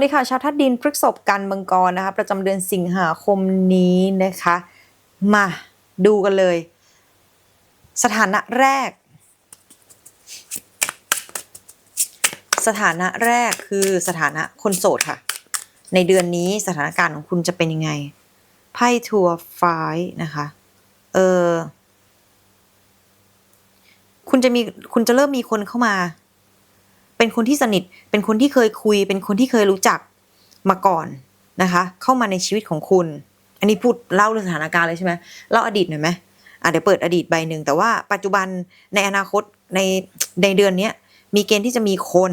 สวัสดีค่ะชาวทัดดินพฤกษบกันมังกรนะคะ ประจำเดือนสิงหาคมนี้นะคะ มาดูกันเลย สถานะแรก สถานะแรกคือสถานะคนโสดค่ะ ในเดือนนี้สถานการณ์ของคุณจะเป็นยังไงไพ่ทัวร์ไฟนะคะเออคุณจะมีคุณจะเริ่มมีคนเข้ามา เป็นคนที่สนิท เป็นคนที่เคยคุย เป็นคนที่เคยรู้จักมาก่อนนะคะ เข้ามาในชีวิตของคุณ อันนี้พูดเล่าเรื่องสถานการณ์เลยใช่ไหมเล่าอดีตหน่อยไหมอะเดี๋ยวเปิดอดีตใบหนึ่งแต่ว่าปัจจุบันในอนาคตในในเดือนเนี้ยมีเกณฑ์ที่จะมีคน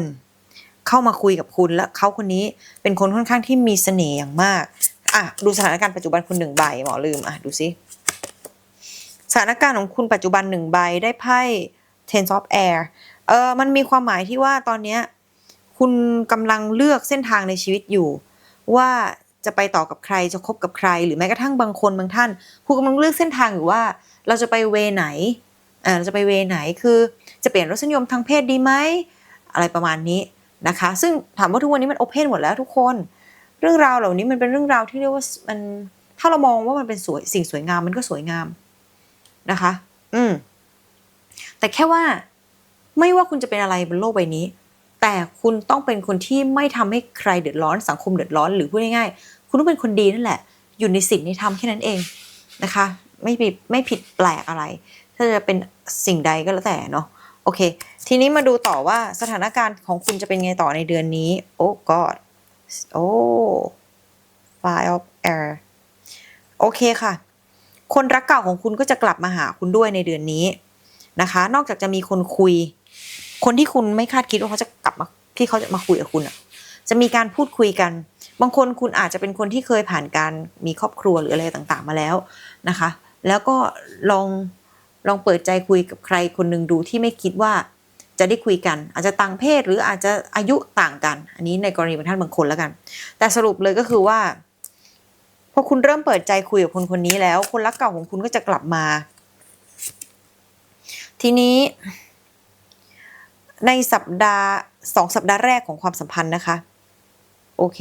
เข้ามาคุยกับคุณและเขาคนนี้เป็นคนค่อนข้างที่มีเสน่ห์อย่างมากอะดูสถานการณ์ปัจจุบันคุณหนึ่งใบหมอลืมอะดูสิสถานการณ์ของคุณปัจจุบันหนึ่งใบได้ไพ่ Ten of Air เออมันมีความหมายที่ว่าตอนเนี้ยคุณกำลังเลือกเส้นทางในชีวิตอยู่ ว่าจะไปต่อกับใครจะคบกับใคร หรือแม้กระทั่งบางคนบางท่านคุณกำลังเลือกเส้นทางอยู่ว่า เราจะไปเวไหนอ่าเราจะไปเวไหนคือจะเปลี่ยนรสนิยมทางเพศดีไหมอะไรประมาณนี้นะคะ ซึ่งถามว่าทุกวันนี้มันโอเพนหมดแล้วทุกคน เรื่องราวเหล่านี้มันเป็นเรื่องราวที่เรียกว่ามันถ้าเรามองว่ามันเป็นสวยสิ่งสวยงามมันก็สวยงามนะคะ อืมแต่แค่ว่า ไม่ว่าคุณจะเป็นอะไรบนโลกใบนี้ แต่คุณต้องเป็นคนที่ไม่ทำให้ใครเดือดร้อน สังคมเดือดร้อนหรือพูดง่ายๆคุณต้องเป็นคนดีนั่นแหละ อยู่ในศีลในธรรมแค่นั้นเองนะคะ ไม่ผิดไม่ผิดแปลกอะไร ถ้าจะเป็นสิ่งใดก็แล้วแต่เนาะโอเค ทีนี้มาดูต่อว่าสถานการณ์ของคุณจะเป็นไงต่อในเดือนนี้ โอ้ god โอ้ fire of air โอเคค่ะ คนรักเก่าของคุณก็จะกลับมาหาคุณด้วยในเดือนนี้ นะคะ นอกจากจะมีคนคุย คนที่คุณไม่คาดคิดว่าเขาจะกลับมาที่เขาจะมาคุยกับคุณอะ จะมีการพูดคุยกัน บางคนคุณอาจจะเป็นคนที่เคยผ่านการมีครอบครัวหรืออะไรต่างๆ มาแล้วนะคะ แล้วก็ลองลองเปิดใจคุยกับใครคนหนึ่งดูที่ไม่คิดว่าจะได้คุยกัน อาจจะต่างเพศหรืออาจจะอายุต่างกัน อันนี้ในกรณีบางท่านบางคนแล้วกัน แต่สรุปเลยก็คือว่าพอคุณเริ่มเปิดใจคุยกับคนคนนี้แล้ว คนรักเก่าของคุณก็จะกลับมา ทีนี้ ในสัปดาห์สองสัปดาห์แรกของความสัมพันธ์นะคะ โอเค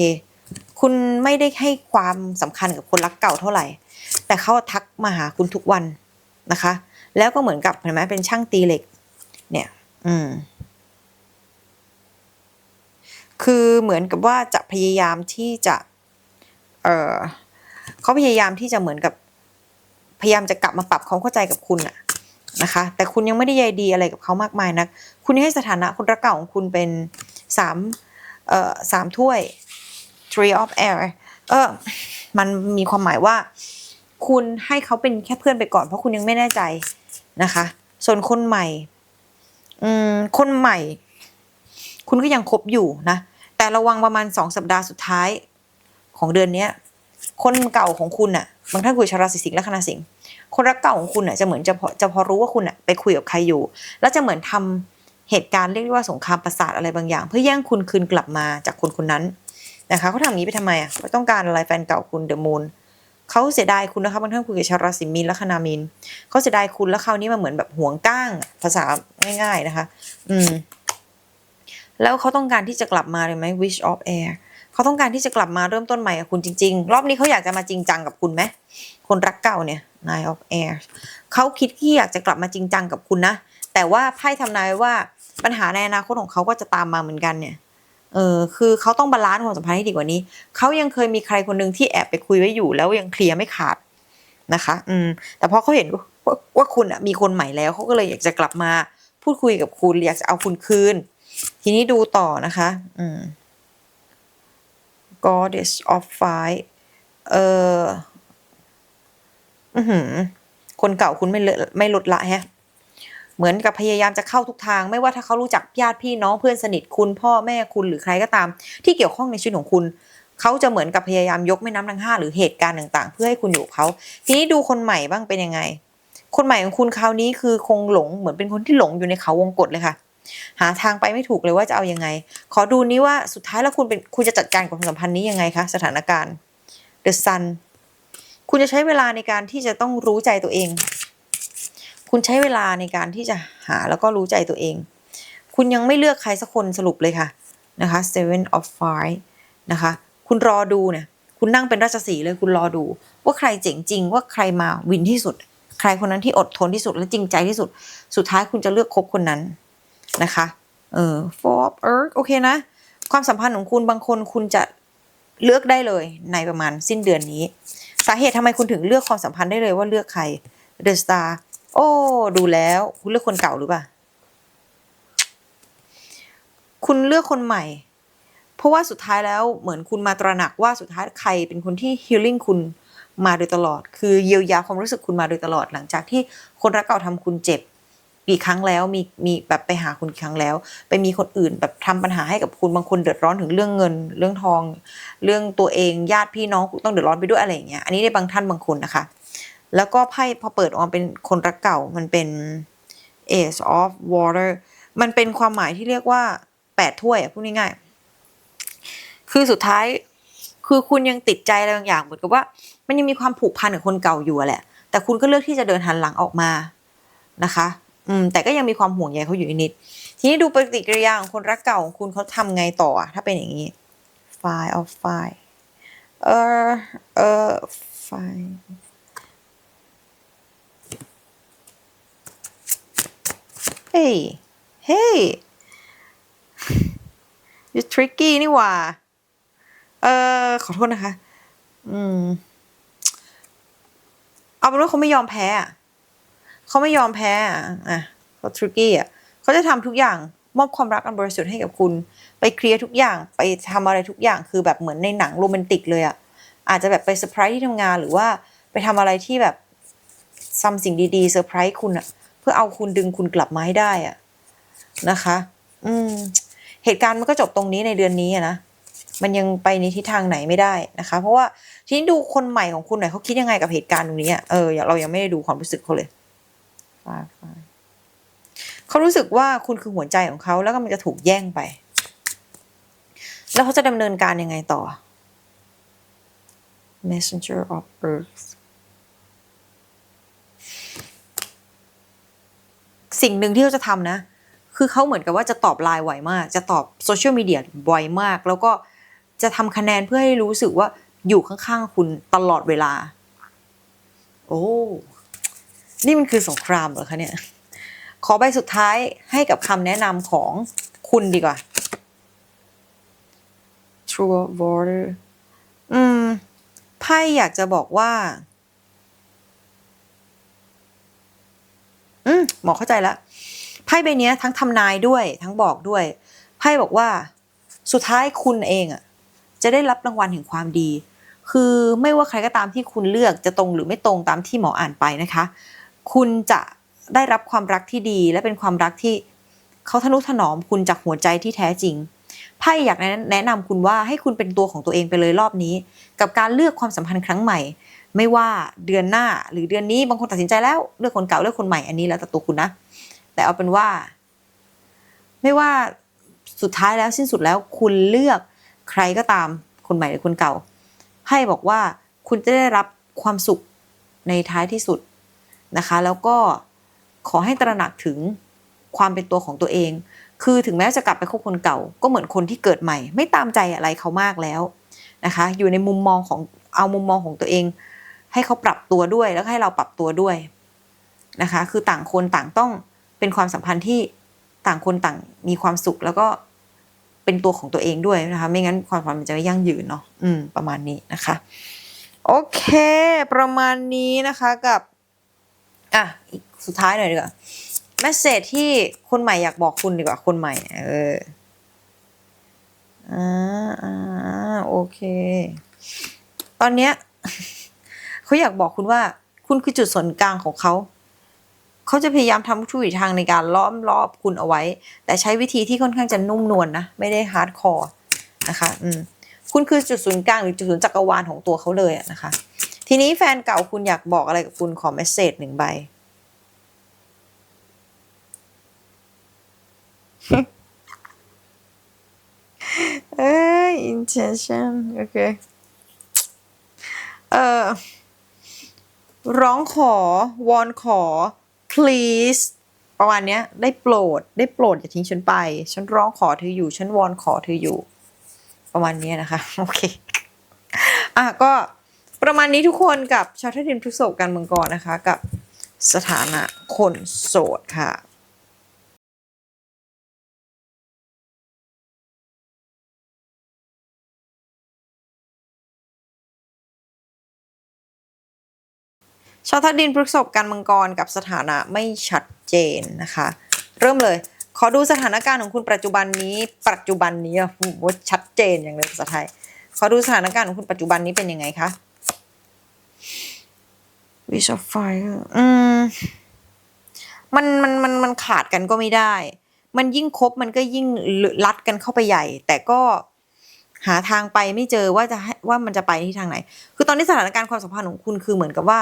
คุณไม่ได้ให้ความสำคัญกับคนรักเก่าเท่าไหร่ แต่เขาทักมาหาคุณทุกวันนะคะ แล้วก็เหมือนกับเห็นไหมเป็นช่างตีเหล็ก เนี่ย อืม คือเหมือนกับว่าจะพยายามที่จะ เออเขาพยายามที่จะเหมือนกับ พยายามจะกลับมาปรับความเข้าใจกับคุณอะ นะคะ แต่คุณยังไม่ได้ใยดีอะไรกับเขามากมายนัก คุณให้สถานะคนรักเก่าของคุณเป็นสามเอ่อสามถ้วย three of air เออมันมีความหมายว่า คุณให้เขาเป็นแค่เพื่อนไปก่อน เพราะคุณยังไม่แน่ใจนะคะ ส่วนคนใหม่ อืม คนใหม่ คุณก็ยังคบอยู่นะ แต่ระวังประมาณสองสัปดาห์สุดท้ายของเดือนเนี้ย คนเก่าของคุณอะบางท่านคุยชาวราศีสิงห์และคณะสิงห์ คนรักเก่าของคุณอะจะเหมือนจะพอจะพอรู้ว่าคุณอะไปคุยกับใครอยู่ แล้วจะเหมือนทำเหตุการณ์เรียกว่าสงครามประสาทอะไรบางอย่าง เพื่อแย่งคุณคืนกลับมาจากคนคนนั้นนะคะเขาทำอย่างนี้ไปทำไมอะเขาต้องการอะไรแฟนเก่าคุณเดอะมูนเขาเสียดายคุณนะคะบางท่านคุยกับชาวราศีมีนและคณามีนเขาเสียดายคุณแล้วคราวนี้มาเหมือนแบบห่วงก้างภาษาง่ายๆนะคะ อืม แล้วเขาต้องการที่จะกลับมาเลยไหม wish of air เขาต้องการที่จะกลับมาเริ่มต้นใหม่กับคุณจริง ๆ รอบนี้เขาอยากจะมาจริงจังกับคุณไหม คนรักเก่าเนี่ย nine of air เขาคิดที่อยากจะกลับมาจริงจังกับคุณนะ แต่ว่าไพ่ทำนายว่าปัญหาในอนาคตของเขาก็จะตามมาเหมือนกันเนี่ย เออคือเขาต้องบาลานซ์ความสัมพันธ์ให้ดีกว่านี้ เขายังเคยมีใครคนหนึ่งที่แอบไปคุยไว้อยู่ แล้วยังเคลียร์ไม่ขาดนะคะ อืม แต่พอเขาเห็นว่าวาคุณมีคนใหม่แล้วเขาก็เลยอยากจะกลับมาพูดคุยกับคุณอยากจะเอาคุณคืน ทีนี้ดูต่อนะคะ อืม Goddess of Fire เออ คนเก่าคุณไม่เลไม่ลดละแฮะ เหมือนกับพยายามจะเข้าทุกทาง ไม่ว่าถ้าเขารู้จักญาติพี่น้องเพื่อนสนิทคุณพ่อแม่คุณหรือใครก็ตาม ที่เกี่ยวข้องในชีวิตของคุณ เขาจะเหมือนกับพยายามยกแม่น้ำทั้งห้าหรือเหตุการณ์ต่าง ๆ เพื่อให้คุณอยู่เขา ทีนี้ดูคนใหม่บ้างเป็นยังไง คนใหม่ของคุณคราวนี้คือคงหลงเหมือนเป็นคนที่หลงอยู่ในเขาวงกฏเลยค่ะหาทางไปไม่ถูกเลยว่าจะเอายังไง ขอดูนี้ว่าสุดท้ายแล้วคุณเป็นคุณจะจัดการกับความสัมพันธ์นี้ยังไงคะสถานการณ์ The Sun คุณจะใช้เวลาในการที่จะต้องรู้ใจตัวเอง คุณใช้เวลาในการที่จะหาแล้วก็รู้ใจตัวเอง คุณยังไม่เลือกใครสักคนสรุปเลยค่ะนะคะ Seven of Fire นะคะ คุณรอดูเนี่ย คุณนั่งเป็นราชสีเลยคุณรอดู ว่าใครเจ๋งจริงว่าใครมาวินที่สุด ใครคนนั้นที่อดทนที่สุดและจริงใจที่สุด สุดท้ายคุณจะเลือกคบคนนั้นนะคะ เออ four of earth โอเคนะ ความสัมพันธ์ของคุณบางคนคุณจะเลือกได้เลยในประมาณสิ้นเดือนนี้ สาเหตุทำไมคุณถึงเลือกความสัมพันธ์ได้เลยว่าเลือกใครเดอะสตาร์โอ้ ดูแล้ว คุณเลือกคนเก่าหรือเปล่า คุณเลือกคนใหม่ เพราะว่าสุดท้ายแล้วเหมือนคุณมาตระหนักว่าสุดท้ายใครเป็นคนที่ฮิลลิ่งคุณมาโดยตลอด คือเยียวยาความรู้สึกคุณมาโดยตลอดหลังจากที่คนรักเก่าทำคุณเจ็บ กี่ครั้งแล้วมีมีแบบไปหาคุณกี่ครั้งแล้ว ไปมีคนอื่นแบบทำปัญหาให้กับคุณบางคนเดือดร้อนถึงเรื่องเงิน เรื่องทอง เรื่องตัวเองญาติพี่น้องต้องเดือดร้อนไปด้วยอะไรอย่างเงี้ยอันนี้ในบางท่านบางคนนะคะ แล้วก็ไพ่พอเปิดออกมาเป็นคนรักเก่ามันเป็น Ace of Water มันเป็นความหมายที่เรียกว่าแปดถ้วยอะพูดง่ายๆคือสุดท้ายคือคุณยังติดใจอะไรบางอย่างเหมือนกับว่า มันยังมีความผูกพันกับคนเก่าอยู่แหละ แต่คุณก็เลือกที่จะเดินหันหลังออกมานะคะ อืมแต่ก็ยังมีความห่วงใยเขาอยู่นิด ทีนี้ดูปฏิกิริยาของคนรักเก่าของคุณเขาทำไงต่อ ถ้าเป็นอย่างนี้ Five of Five เออเออ Five Hey Hey you tricky นี่ว่า เออขอโทษนะคะ อืม เอาเป็นว่าเขาไม่ยอมแพ้อะ เขาไม่ยอมแพ้อะเขาทริกกี้อะเขาจะทำทุกอย่างมอบความรักอันบริสุทธิ์ให้กับคุณ ไปเคลียร์ทุกอย่างไปทำอะไรทุกอย่างคือแบบเหมือนในหนังโรแมนติกเลยอะอาจจะแบบไปเซอร์ไพรส์ที่ทำงานหรือว่าไปทำอะไรที่แบบซัมสิ่งดีๆเซอร์ไพรส์คุณอะ เพื่อเอาคุณดึงคุณกลับมาให้ได้อะนะคะ อืม เหตุการณ์มันก็จบตรงนี้ในเดือนนี้อะนะมันยังไปในทิศทางไหนไม่ได้นะคะ เพราะว่าทีนี้ดูคนใหม่ของคุณหน่อยเขาคิดยังไงกับเหตุการณ์ตรงนี้อะเออเรายังไม่ได้ดูความรู้สึกเขาเลย เขารู้สึกว่าคุณคือหัวใจของเขาแล้วก็มันจะถูกแย่งไป แล้วเขาจะดำเนินการยังไงต่อ Messenger of Earth สิ่งหนึ่งที่เขาจะทำนะ คือเขาเหมือนกับว่าจะตอบไลน์ไวมาก จะตอบโซเชียลมีเดียไวมาก แล้วก็จะทำคะแนนเพื่อให้รู้สึกว่าอยู่ข้างๆคุณตลอดเวลา โอ้ นี่มันคือสงครามเหรอคะเนี่ย ขอใบสุดท้ายให้กับคำแนะนำของคุณดีกว่า True Water อืม ไพ่อยากจะบอกว่า อืม หมอเข้าใจแล้วไพ่ใบเนี้ยทั้งทำนายด้วย ทั้งบอกด้วย ไพ่บอกว่า สุดท้ายคุณเองอะจะได้รับรางวัลแห่งความดี คือไม่ว่าใครก็ตามที่คุณเลือกจะตรงหรือไม่ตรงตามที่หมออ่านไปนะคะ คุณจะได้รับความรักที่ดี และเป็นความรักที่เขาทนุถนอมคุณจากหัวใจที่แท้จริงไพ่อยากแนะนำคุณว่าให้คุณเป็นตัวของตัวเองไปเลยรอบนี้ กับการเลือกความสัมพันธ์ครั้งใหม่ ไม่ว่าเดือนหน้าหรือเดือนนี้บางคนตัดสินใจแล้วเลือกคนเก่าเลือกคนใหม่อันนี้แล้วแต่ตัวคุณนะ แต่เอาเป็นว่า ไม่ว่าสุดท้ายแล้วสิ้นสุดแล้วคุณเลือกใครก็ตามคนใหม่หรือคนเก่า ให้บอกว่าคุณจะได้รับความสุขในท้ายที่สุด นะคะ แล้วก็ขอให้ตระหนักถึงความเป็นตัวของตัวเอง คือถึงแม้จะกลับไปคบคนเก่า ก็เหมือนคนที่เกิดใหม่ ไม่ตามใจอะไรเขามากแล้วนะคะ อยู่ในมุมมองของเอามุมมองของตัวเอง ให้เขาปรับตัวด้วยแล้วให้เราปรับตัวด้วยนะคะ คือต่างคนต่างต้องเป็นความสัมพันธ์ที่ต่างคนต่างมีความสุขแล้วก็เป็นตัวของตัวเองด้วยนะคะ ไม่งั้นความสัมพันธ์มันจะไม่ยั่งยืนเนาะอืม ประมาณนี้นะคะ โอเค ประมาณนี้นะคะกับ อะสุดท้ายหน่อยดีกว่าแมสเซจที่คนใหม่อยากบอกคุณดีกว่าคนใหม่ เอออ่าอ่าโอเค ตอนเนี้ยเขาอยากบอกคุณว่า คุณคือจุดศูนย์กลางของเขาเขาจะพยายามทำทุกวิถีทางในการล้อมรอบคุณเอาไว้ แต่ใช้วิธีที่ค่อนข้างจะนุ่มนวลนนะ ไม่ได้ฮาร์ดคอร์นะคะ อืม คุณคือจุดศูนย์กลางหรือจุดศูนย์จักรวาลของตัวเขาเลยอะนะคะ ทีนี้แฟนเก่าคุณอยากบอกอะไรกับคุณขอเมสเซจหนึ่งใบ เอ้ย intention โอเค เอ่อ ร้องขอ วอนขอ please ประมาณเนี้ยได้โปรด ได้โปรดอย่าทิ้งฉันไป ฉันร้องขอเธออยู่ ฉันวอนขอเธออยู่ปประมาณนี้นะคะ โอเค อะก็ ประมาณนี้ทุกคนกับชาวทดินพฤษภกันเมืองกรนนะคะ กับสถานะคนโสดค่ะชาวทัดดินพฤษภกันมังกรกับสถานะไม่ชัดเจนนะคะ เริ่มเลย ขอดูสถานการณ์ของคุณปัจจุบันนี้ ปัจจุบันนี้อะโอ้โหชัดเจนอย่างเลยภาษาไทย ขอดูสถานการณ์ของคุณปัจจุบันนี้เป็นยังไงคะ Wish of Fire อืม มันมันมันมันขาดกันก็ไม่ได้ มันยิ่งคบมันก็ยิ่งลัดกันเข้าไปใหญ่ แต่ก็หาทางไปไม่เจอว่าจะว่ามันจะไปที่ทางไหน คือตอนนี้สถานการณ์ความสัมพันธ์ของคุณคือเหมือนกับว่า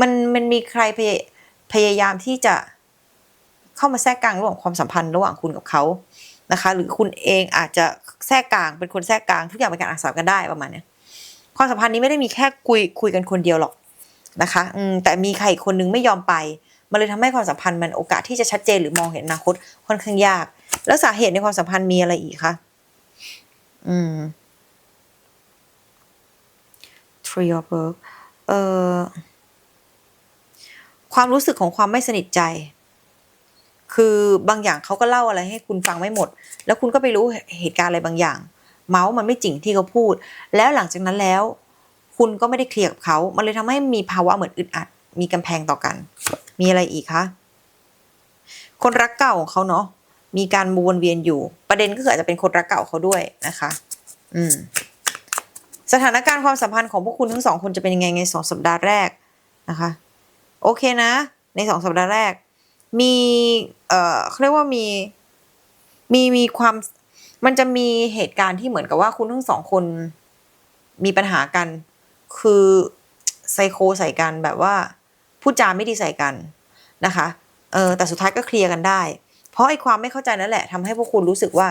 มันมันมีใครพยพยายามที่จะเข้ามาแทรกกลางระหว่างความสัมพันธ์ระหว่างคุณกับเขานะคะ หรือคุณเองอาจจะแทรกกลางเป็นคนแทรกกลางทุกอย่างเป็นการอักษรกันได้ประมาณนี้ความสัมพันธ์นี้ไม่ได้มีแค่คุยคุยกันคนเดียวหรอก นะคะแต่มีใครอีกคนนึงไม่ยอมไป มันเลยทำให้ความสัมพันธ์มันโอกาสที่จะชัดเจนหรือมองเห็นอนาคตค่อนข้างยาก แล้วสาเหตุในความสัมพันธ์มีอะไรอีกคะอืม Tree of Work เอ่อความรู้สึกของความไม่สนิทใจ คือบางอย่างเขาก็เล่าอะไรให้คุณฟังไม่หมด แล้วคุณก็ไปรู้เหตุการณ์อะไรบางอย่าง เมาส์มันไม่จริงที่เขาพูด แล้วหลังจากนั้นแล้ว คุณก็ไม่ได้เคลียร์กับเขา มันเลยทำให้มีภาวะเหมือนอึดอัด มีกำแพงต่อกัน มีอะไรอีกคะ คนรักเก่าของเขาเนาะ มีการวนเวียนอยู่ ประเด็นก็คืออาจจะเป็นคนรักเก่าเขาด้วยนะคะ อืม สถานการณ์ความสัมพันธ์ของพวกคุณทั้งสองคนจะเป็นยังไงในสองสัปดาห์แรกนะคะ โอเคนะ ในสองสัปดาห์แรก มี เอ่อเขาเรียกว่ามี มีมีความ มันจะมีเหตุการณ์ที่เหมือนกับว่าคุณทั้งสองคนมีปัญหากัน คือไซโคใส่กันแบบว่าพูดจาไม่ดีใส่กันนะคะเออแต่สุดท้ายก็เคลียร์กันได้ เพราะไอ้ความไม่เข้าใจนั่นแหละทำให้พวกคุณรู้สึกว่า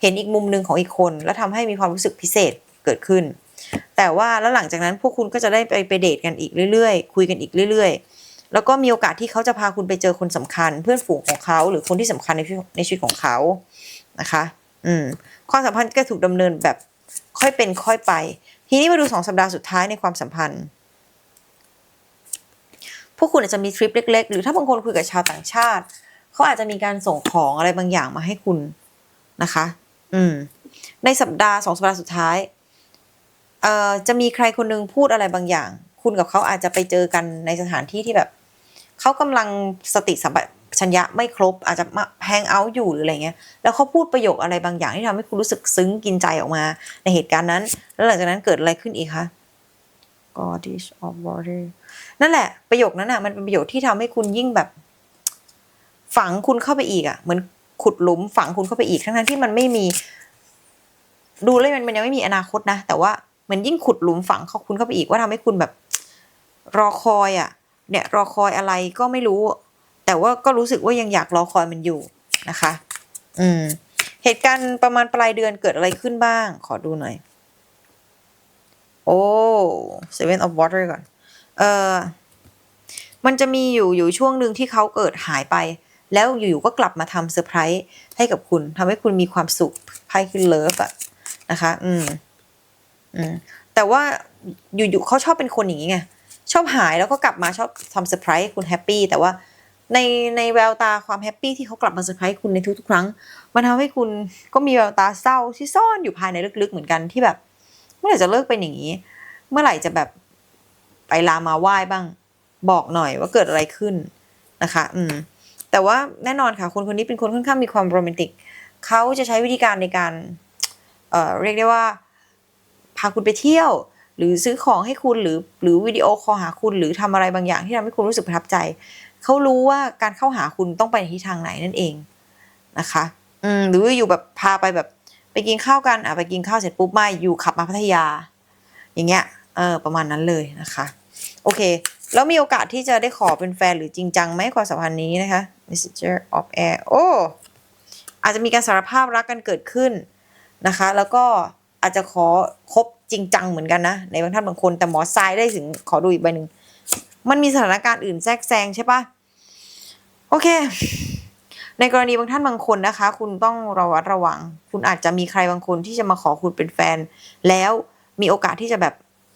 เห็นอีกมุมหนึ่งของอีกคน แล้วทำให้มีความรู้สึกพิเศษเกิดขึ้น แต่ว่าแล้วหลังจากนั้นพวกคุณก็จะได้ไปไปเดทกันอีกเรื่อยๆ คุยกันอีกเรื่อย ๆ แล้วก็มีโอกาสที่เขาจะพาคุณไปเจอคนสำคัญ เพื่อนฝูงของเขาหรือคนที่สำคัญในชีวิตในชีวิตของเขานะคะ อืมความสัมพันธ์ก็ถูกดำเนินแบบค่อยเป็นค่อยไป ทีนี้มาดูสองสัปดาห์สุดท้ายในความสัมพันธ์พวกคุณอาจจะมีทริปเล็ก ๆ หรือถ้าบางคนคุยกับชาวต่างชาติ เขาอาจจะมีการส่งของอะไรบางอย่างมาให้คุณนะคะ อืม ในสัปดาห์สองสัปดาห์สุดท้าย เอ่อ จะมีใครคนหนึงพูดอะไรบางอย่าง คุณกับเขาอาจจะไปเจอกันในสถานที่ที่แบบ เขากำลังสติสัมป ชัญญะไม่ครบ อาจจะมาแฮงเอาท์อยู่หรืออะไรเงี้ยแล้วเขาพูดประโยคอะไรบางอย่างที่ทำให้คุณรู้สึกซึ้งกินใจออกมา ในเหตุการณ์นั้น แล้วหลังจากนั้นเกิดอะไรขึ้นอีกคะ Goddess of Water นั่นแหละประโยคนั้นอะมันเป็นประโยคที่ทำให้คุณยิ่งแบบ ฝังคุณเข้าไปอีกอะเหมือนขุดหลุมฝังคุณเข้าไปอีกทั้งๆที่มันไม่มี ดูแล้วมันมันยังไม่มีอนาคตนะ แต่ว่าเหมือนยิ่งขุดหลุมฝังเข้าคุณเข้าไปอีกว่าทำให้คุณแบบ รอคอยอะ เนี่ย รอคอยอะไรก็ไม่รู้ แต่ว่าก็รู้สึกว่ายังอยากรอคอยมันอยู่นะคะ อืม เหตุการณ์ประมาณปลายเดือนเกิดอะไรขึ้นบ้าง ขอดูหน่อย โอ้ Seven of Water ก่อน เออมันจะมีอยู่อยู่ช่วงหนึ่งที่เขาเกิดหายไป แล้วอยู่ๆก็กลับมาทำเซอร์ไพรส์ให้กับคุณทำให้คุณมีความสุขไพ่คือเลิฟอะนะคะ อืม อืม แต่ว่าอยู่ๆเขาชอบเป็นคนอย่างนี้ไงชอบหายแล้วก็กลับมาชอบทำเซอร์ไพรส์ให้คุณแฮปปี้แต่ว่า ในในแววตาความแฮปปี้ที่เขากลับมาเซอร์ไพรส์คุณในทุกๆครั้ง มันทำให้คุณก็มีแววตาเศร้าที่ซ่อนอยู่ภายในลึกๆเหมือนกันที่แบบ เมื่อไหร่จะเลิกเป็นอย่างนี้ เมื่อไหร่จะแบบไปลามาไหว้บ้าง บอกหน่อยว่าเกิดอะไรขึ้นนะคะ อืม แต่ว่าแน่นอนค่ะคนคนนี้เป็นคนค่อนข้างมีความโรแมนติกเขาจะใช้วิธีการในการเอ่อเรียกได้ว่า พาคุณไปเที่ยว หรือซื้อของให้คุณหรือหรือวิดีโอคอลหาคุณหรือทำอะไรบางอย่างที่ทำให้คุณรู้สึกประทับใจ เขารู้ว่าการเข้าหาคุณต้องไปในทิศทางไหนนั่นเองนะคะ อืมหรืออยู่แบบพาไปแบบไปกินข้าวกันอะไปกินข้าวเสร็จปุ๊บไม่อยู่ขับมาพัทยา อย่างเงี้ยเออประมาณนั้นเลยนะคะ โอเค แล้วมีโอกาสที่จะได้ขอเป็นแฟนหรือจริงจังไหมความสัมพันธ์นี้นะคะ Messenger of Air โอ้อาจจะมีการสารภาพรักกันเกิดขึ้นนะคะ แล้วก็อาจจะขอคบจริงจังเหมือนกันนะในบางท่านบางคนแต่หมอทรายได้ถึงขอดูอีกใบหนึ่ง มันมีสถานการณ์อื่นแทรกแซงใช่ปะโอเค ในกรณีบางท่านบางคนนะคะ คุณต้องระวัดระวัง คุณอาจจะมีใครบางคนที่จะมาขอคุณเป็นแฟน แล้วมีโอกาสที่จะแบบ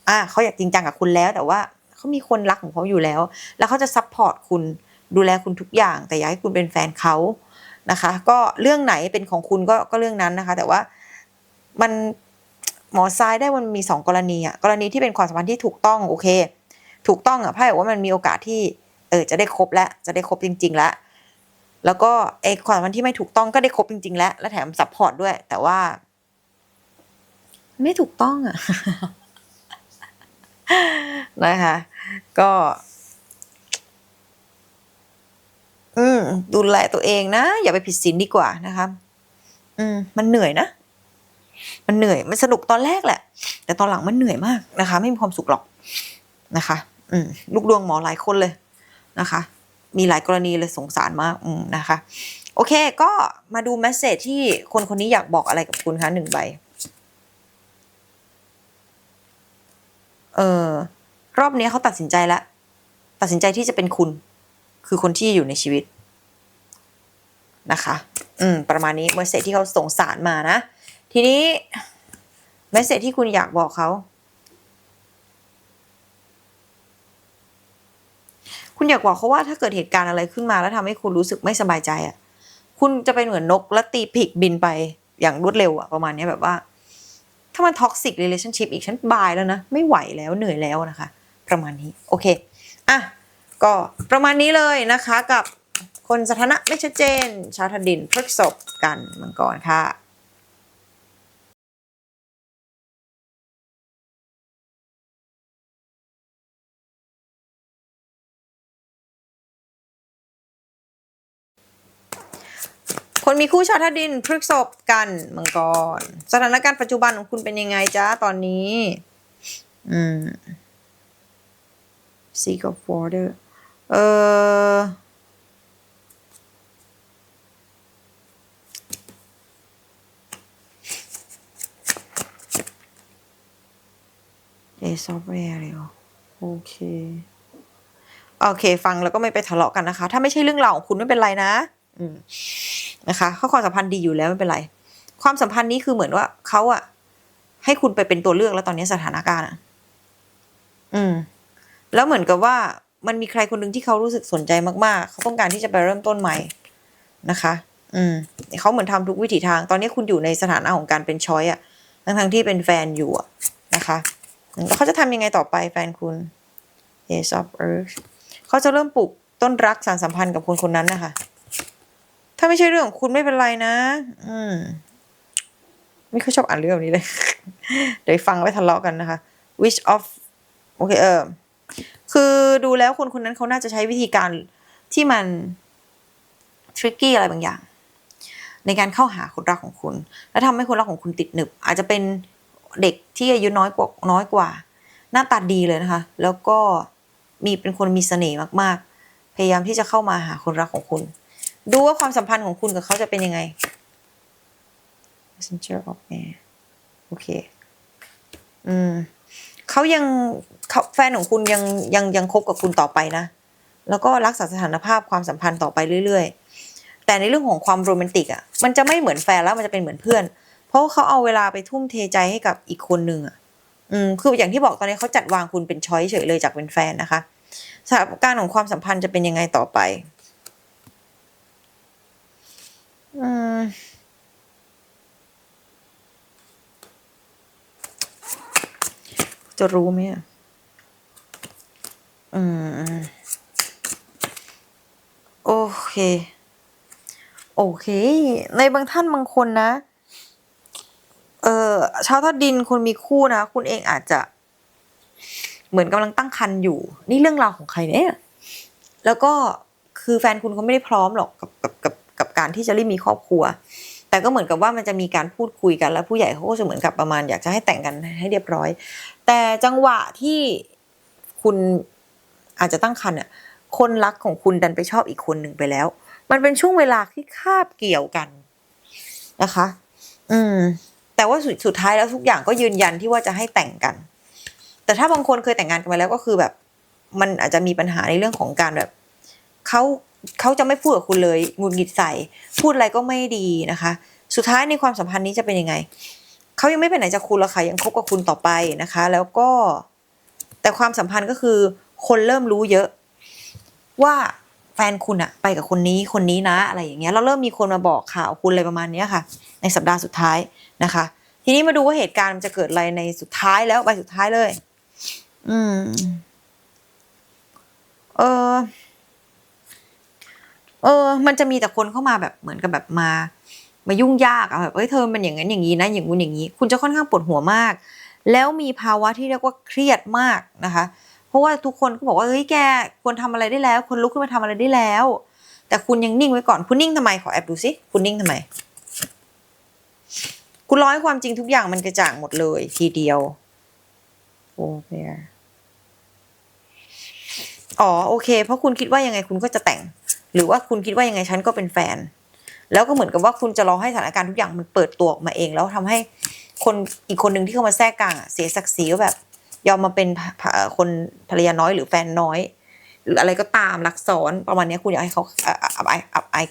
อ่าเขาอยากจริงจังกับคุณแล้ว แต่ว่าเขามีคนรักของเขาอยู่แล้ว แล้วเขาจะซัพพอร์ตคุณดูแลคุณทุกอย่าง แต่อยากให้คุณเป็นแฟนเขานะคะ ก็เรื่องไหนเป็นของคุณก็ก็เรื่องนั้นนะคะ แต่ว่ามันหมอทรายได้มันมีสองกรณีอะกรณีที่เป็นความสัมพันธ์ที่ถูกต้องโอเค ถูกต้องอะไพ่บอกว่ามันมีโอกาสที่เออจะได้ครบแล้วจะได้ครบจริง ๆ แล้ว แล้วก็ไอ้ความสัมพันที่ไม่ถูกต้องก็ได้ครบจริง ๆ แล้วและแถมซัพพอร์ตด้วย แต่ว่า ไม่ถูกต้องอะนะคะ ก็ อืมดูแลตัวเองนะ อย่าไปผิดศีลดีกว่านะคะ อืม มันเหนื่อยนะ มันเหนื่อย มันสนุกตอนแรกแหละ แต่ตอนหลังมันเหนื่อยมากนะคะ ไม่มีความสุขหรอกนะคะ ลูกดวงหมอหลายคนเลยนะคะ มีหลายกรณีเลยสงสารมากมนะคะ โอเค ก็มาดูแมสเซจที่คนคนนี้อยากบอกอะไรกับคุณคะหนึ่งใบเออรอบนี้เขาตัดสินใจแล้ว ตัดสินใจที่จะเป็นคุณ คือคนที่อยู่ในชีวิตนะคะ อืม ประมาณนี้เมสเซจที่เขาส่งสารมานะ ทีนี้เมสเซจที่คุณอยากบอกเขา คุณอยากบอกเขาว่าถ้าเกิดเหตุการณ์อะไรขึ้นมาแล้วทำให้คุณรู้สึกไม่สบายใจอะ คุณจะเป็นเหมือนนกแล้วตีปีกบินไปอย่างรวดเร็วอะประมาณนี้แบบว่า ถ้ามันท็อกซิกเรลชั่นชิพอีกฉันบายแล้วนะ ไม่ไหวแล้วเหนื่อยแล้วนะคะ ประมาณนี้โอเคอะก็ประมาณนี้เลยนะคะกับคนสถานะไม่ชัดเจน ชาวธดินพฤกษบกันมังกรค่ะ คนมีคู่ชาวธาตุดินพฤกษบกันมังกร สถานการณ์ปัจจุบันของคุณเป็นยังไงจ้าตอนนี้ อืม Seek of Water เออเอซอฟแวร์เลยโอเคโอเค ฟังแล้วก็ไม่ไปทะเลาะกันนะคะ ถ้าไม่ใช่เรื่องราวของคุณไม่เป็นไรนะ อืม นะคะเขาความสัมพันธ์ดีอยู่แล้วไม่เป็นไร ความสัมพันธ์นี้คือเหมือนว่าเขาอะให้คุณไปเป็นตัวเลือกแล้วตอนนี้สถานการณ์อะอืม แล้วเหมือนกับว่ามันมีใครคนหนึ่งที่เขารู้สึกสนใจมากๆ เขาต้องการที่จะไปเริ่มต้นใหม่นะคะ อืมเขาเหมือนทำทุกวิถีทาง ตอนนี้คุณอยู่ในสถานะของการเป็นช้อยอะทั้งทั้งที่เป็นแฟนอยู่อะนะคะแล้วเขาจะทำยังไงต่อไปแฟนคุณ Ace of Earth เขาจะเริ่มปลูกต้นรักสารสัมพันธ์กับคนคนนั้นนะคะ ถ้าไม่ใช่เรื่องของคุณไม่เป็นไรนะ อืม ไม่ค่อยชอบอ่านเรื่องแบบนี้เลย เดี๋ยวฟังไว้ทะเลาะกันนะคะ wish of โอเคเออ คือดูแล้วคนคนนั้นเขาน่าจะใช้วิธีการที่มัน tricky อะไรบางอย่าง ในการเข้าหาคนรักของคุณ แล้วทำให้คนรักของคุณติดหนึบ อาจจะเป็นเด็กที่อายุน้อยกว่าน้อยกว่า หน้าตาดีเลยนะคะ แล้วก็มีเป็นคนมีเสน่ห์มาก ๆ พยายามที่จะเข้ามาหาคนรักของคุณ ดูว่าความสัมพันธ์ของคุณกับเขาจะเป็นยังไง Messenger of Air โอเค อืมเขายังเขาแฟนของคุณยังยังยังคบกับคุณต่อไปนะ แล้วก็รักษาสถานภาพความสัมพันธ์ต่อไปเรื่อย ๆ แต่ในเรื่องของความโรแมนติกอะ มันจะไม่เหมือนแฟนแล้วมันจะเป็นเหมือนเพื่อน เพราะเขาเอาเวลาไปทุ่มเทใจให้กับอีกคนหนึ่งอะ อืม คืออย่างที่บอกตอนนี้เขาจัดวางคุณเป็นช้อยเฉยเลยจากเป็นแฟนนะคะ สถานการณ์ของความสัมพันธ์จะเป็นยังไงต่อไป อืมจะรู้ไหมอะ อืม โอเค โอเค ในบางท่านบางคนนะ เออชาวธาตุดินคนมีคู่นะ คุณเองอาจจะ เหมือนกำลังตั้งครรภ์อยู่ นี่เรื่องราวของใครเนี่ย แล้วก็คือแฟนคุณเขาไม่ได้พร้อมหรอกกับกับกับ การที่จะรีบมีครอบครัว แต่ก็เหมือนกับว่ามันจะมีการพูดคุยกันแล้วผู้ใหญ่เขาก็จะเหมือนกับประมาณ อยากจะให้แต่งกันให้เรียบร้อย แต่จังหวะที่คุณอาจจะตั้งครรภ์อะคนรักของคุณดันไปชอบอีกคนหนึ่งไปแล้ว มันเป็นช่วงเวลาที่คาบเกี่ยวกันนะคะ อืม แต่ว่าสุดสุดท้ายแล้วทุกอย่างก็ยืนยันที่ว่าจะให้แต่งกัน แต่ถ้าบางคนเคยแต่งงานกันมาแล้วก็คือแบบ มันอาจจะมีปัญหาในเรื่องของการแบบเขา เขาจะไม่พูดกับคุณเลยหงุดหงิดใส่ พูดอะไรก็ไม่ดีนะคะ สุดท้ายในความสัมพันธ์นี้จะเป็นยังไงเขายังไม่ไปไหนจากคุณหรอกค่ะยังคบกับคุณต่อไปนะคะ แล้วก็ แต่ความสัมพันธ์ก็คือ คนเริ่มรู้เยอะ ว่าแฟนคุณอะไปกับคนนี้คนนี้นะอะไรอย่างเงี้ยแล้วเริ่มมีคนมาบอกข่าวคุณอะไรประมาณเนี้ยค่ะ ในสัปดาห์สุดท้ายนะคะ ทีนี้มาดูว่าเหตุการณ์มันจะเกิดอะไรในสุดท้ายแล้วใบสุดท้ายเลย อืม เออ เออ มันจะมีแต่คนเข้ามาแบบเหมือนกับแบบมา มายุ่งยากอะแบบเอ้ยเธอมันอย่างนั้นอย่างนี้นะอย่างงู้นอย่างนี้ คุณจะค่อนข้างปวดหัวมาก แล้วมีภาวะที่เรียกว่าเครียดมากนะคะ เพราะว่าทุกคนก็บอกว่าเฮ้ยแกควรทำอะไรได้แล้วควรลุกขึ้นมาทำอะไรได้แล้ว แต่คุณยังนิ่งไว้ก่อนคุณนิ่งทำไมขอแอบดูสิคุณนิ่งทำไม คุณร้อยความจริงทุกอย่างมันกระจ่างหมดเลย ทีเดียวโอ้เ r อ๋อโอเค เพราะคุณคิดว่ายังไงคุณก็จะแต่ง หรือว่าคุณคิดว่ายังไงฉันก็เป็นแฟน แล้วก็เหมือนกับว่าคุณจะรอให้สถานการณ์ทุกอย่างมันเปิดตัวออกมาเอง แล้วทำให้คนอีกคนหนึ่งที่เข้ามาแทรกกลางเสียศักดิ์ศรีว่าแบบ ยอมมาเป็นคนภรรยาน้อยหรือแฟนน้อย หรืออะไรก็ตามรักซ้อนประมาณนี้คุณอยากให้เขาอับอายอับอาย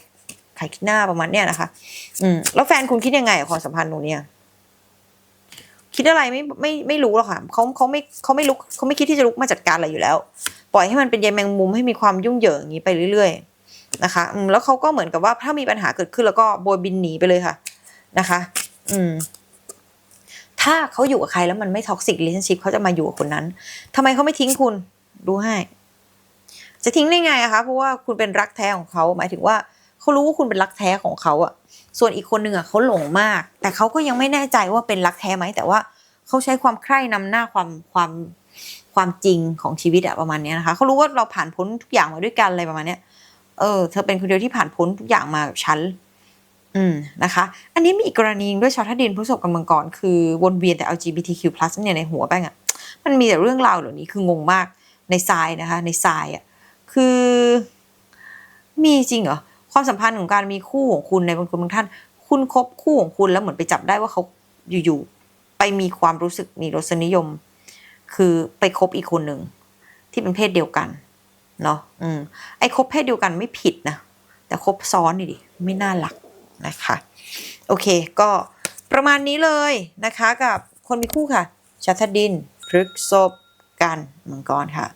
ไข่ขี้หน้าประมาณเนี้ยนะคะ อืมแล้วแฟนคุณคิดยังไงกับความสัมพันธ์ตรงเนี้ยคิดอะไรไม่ไม่ไม่รู้หรอกค่ะเขาเขาไม่เขาไม่ลุกเขาไม่คิดที่จะลุกมาจัดการอะไรอยู่แล้ว ปล่อยให้มันเป็นใยแมงมุมให้มีความยุ่งเหยิงอย่างนี้ไปเรื่อยๆ นะคะแล้วเขาก็เหมือนกับว่าถ้ามีปัญหาเกิดขึ้นแล้วก็โบยบินหนีไปเลยค่ะนะคะ อืมถ้าเขาอยู่กับใครแล้วมันไม่ท็อกซิก a t i o n s h i p เขาจะมาอยู่กับคนนั้นทำไมเขาไม่ทิ้งคุณดูให้ จะทิ้งได้ไงอะคะเพราะว่าคุณเป็นรักแท้ของเขาหมายถึงว่าเขารู้ว่าคุณเป็นรักแท้ของเขาอะส่วนอีกคนหนึ่งอะเขาหลงมาก แต่เขาก็ยังไม่แน่ใจว่าเป็นรักแท้ไหมแต่ว่าเขาใช้ความใคร่นำหน้าความความความจริงของชีวิตอะประมาณนี้นะคะเขารู้ว่าเราผ่านพ้นทุกอย่างมาด้วยกันอะไรประมาณเนี้ย เออ เธอเป็นคนเดียวที่ผ่านพ้นทุกอย่างมากับฉัน อืมนะคะ อันนี้มีอีกกรณีด้วยชาวท่าดินผู้ประสบกำลังกรคือวนเวียนแต่ LGBTQ+ เนี่ยในหัวแป้งอะมันมีแต่เรื่องราวเหล่านี้คืองงมากในทรายนะคะ ในทรายอะคือ มีจริงเหรอความสัมพันธ์ของการมีคู่ของคุณในบางคนบางท่าน คุณคบคู่ของคุณแล้วเหมือนไปจับได้ว่าเขาอยู่ๆไปมีความรู้สึกมีรสนิยม คือไปคบอีกคนหนึ่งที่เป็นเพศเดียวกัน เนาะอืมไอ้คบเพศเดียวกันไม่ผิดนะ แต่คบซ้อนนี่ดิ ไม่น่ารักนะคะ โอเค ก็ประมาณนี้เลยนะคะ กับคนมีคู่ค่ะชาตดินพฤกษบกันมังกรค่ะ